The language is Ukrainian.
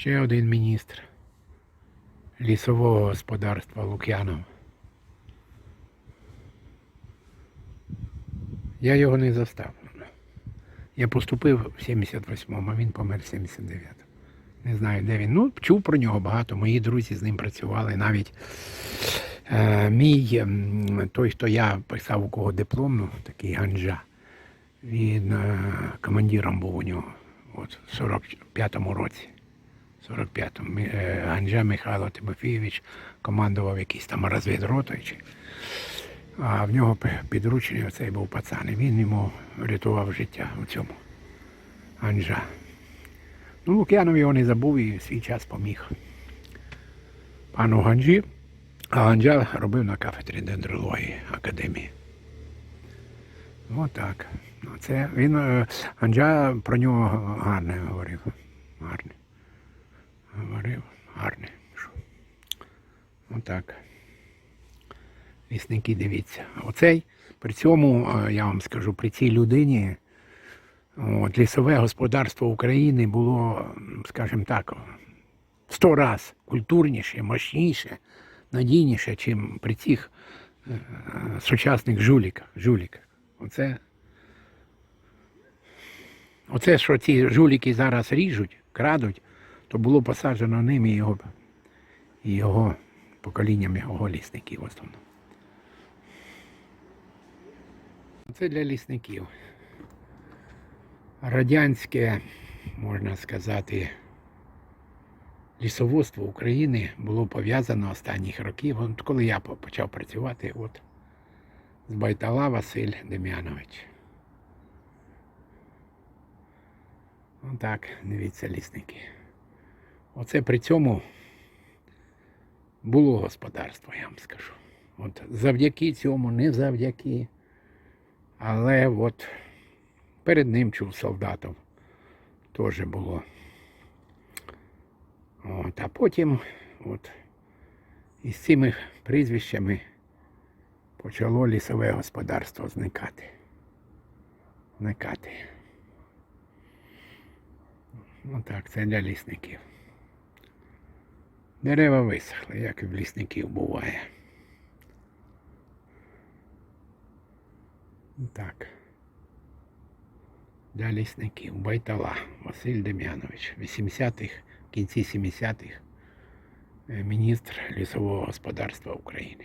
Ще один міністр лісового господарства Лук'янов. Я його не застав. Я поступив в 78-му, а він помер в 79-му. Не знаю, де він. Ну, чув про нього багато. Мої друзі з ним працювали. Навіть е, мій, той, хто я писав, у кого дипломну, такий Ганджа, він е, командиром був у нього от, в 45-му році. 45-му. Мі- е, Ганджа Михайло Тимофійович командував якийсь там розвідротою. А в нього підручний оцей був пацан. І він йому врятував життя у цьому. Ганджа. Ну, Лук'янов його не забув і свій час поміг. Пану Ганджі, а Ганджа робив на кафедрі дендрології академії. Отак. Ну, це він е, Ганджа про нього гарне говорив. Гарне. Говорив, гарне. Отак. Лісники, дивіться. Оцей, при цьому, е, я вам скажу, при цій людині От, лісове господарство України було, скажімо так, сто раз культурніше, мощніше, надійніше, ніж при цих е, сучасних жуліках. жуліках. Оце, оце, що ці жуліки зараз ріжуть, крадуть, то було посаджено ним і його, і його поколінням його лісників в основному. Це для лісників радянське, можна сказати, лісоводство України було пов'язано останніх років. От коли я почав працювати, от з Байтала Василь Дем'янович. Отак, дивіться, лісники. Оце при цьому було господарство, я вам скажу. От завдяки цьому, не завдяки. Але от Перед ним чув солдатів. Теж було. От, а потім от, із цими прізвищами почало лісове господарство зникати. Зникати. Ну так, це для лісників. Дерева висохли, як і в лісників буває. Так для лісників. Байтала Василь Дем'янович, 80-х, в кінці 70-х, е, міністр лісового господарства України.